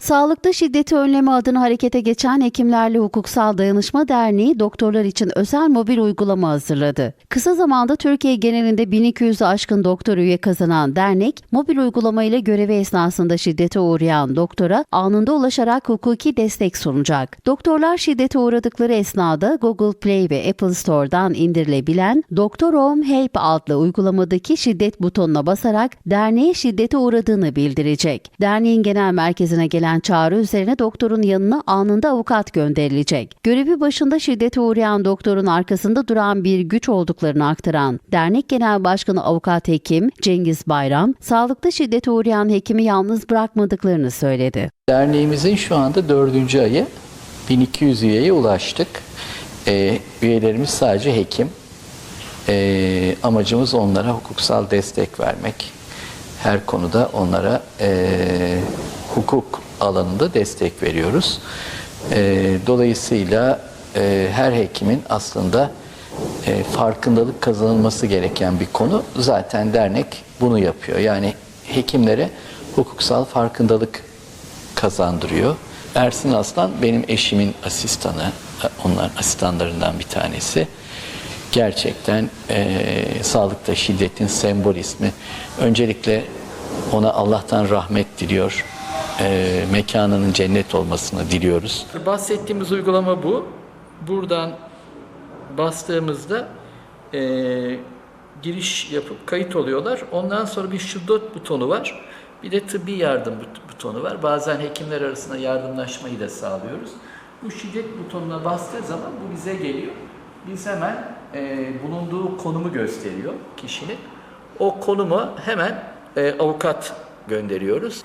Sağlıkta şiddeti önleme adına harekete geçen Hekimlerle Hukuksal Dayanışma Derneği doktorlar için özel mobil uygulama hazırladı. Kısa zamanda Türkiye genelinde 1200'ü aşkın doktor üye kazanan dernek, mobil uygulama ile görevi esnasında şiddete uğrayan doktora anında ulaşarak hukuki destek sunacak. Doktorlar şiddete uğradıkları esnada Google Play ve Apple Store'dan indirilebilen Doktor Home Help adlı uygulamadaki şiddet butonuna basarak derneğe şiddete uğradığını bildirecek. Derneğin genel merkezine gelen çağrı üzerine doktorun yanına anında avukat gönderilecek. Görevi başında şiddete uğrayan doktorun arkasında duran bir güç olduklarını aktaran Dernek Genel Başkanı Avukat Hekim Cengiz Bayram, sağlıkta şiddete uğrayan hekimi yalnız bırakmadıklarını söyledi. Derneğimizin şu anda dördüncü ayı 1200 üyeye ulaştık. Ee, üyelerimiz sadece hekim. Ee, amacımız onlara hukuksal destek vermek. Her konuda onlara ee, hukuk alanında destek veriyoruz. Ee, dolayısıyla ee, her hekimin aslında ee, farkındalık kazanılması gereken bir konu. Zaten dernek bunu yapıyor. Yani hekimlere hukuksal farkındalık kazandırıyor. Ersin Aslan benim eşimin asistanı, onların asistanlarından bir tanesi. Gerçekten eee, sağlıkta şiddetin sembol ismi. Öncelikle ona Allah'tan rahmet diliyor. Eee, mekanının cennet olmasını diliyoruz. Bahsettiğimiz uygulama bu. Buradan bastığımızda eee, giriş yapıp kayıt oluyorlar. Ondan sonra bir şiddet butonu var. Bir de tıbbi yardım but- butonu var. Bazen hekimler arasında yardımlaşmayı da sağlıyoruz. Bu şiddet butonuna bastığı zaman bu bize geliyor. Biz hemen eee, bulunduğu konumu gösteriyor kişinin. O konumu hemen eee, avukat gönderiyoruz.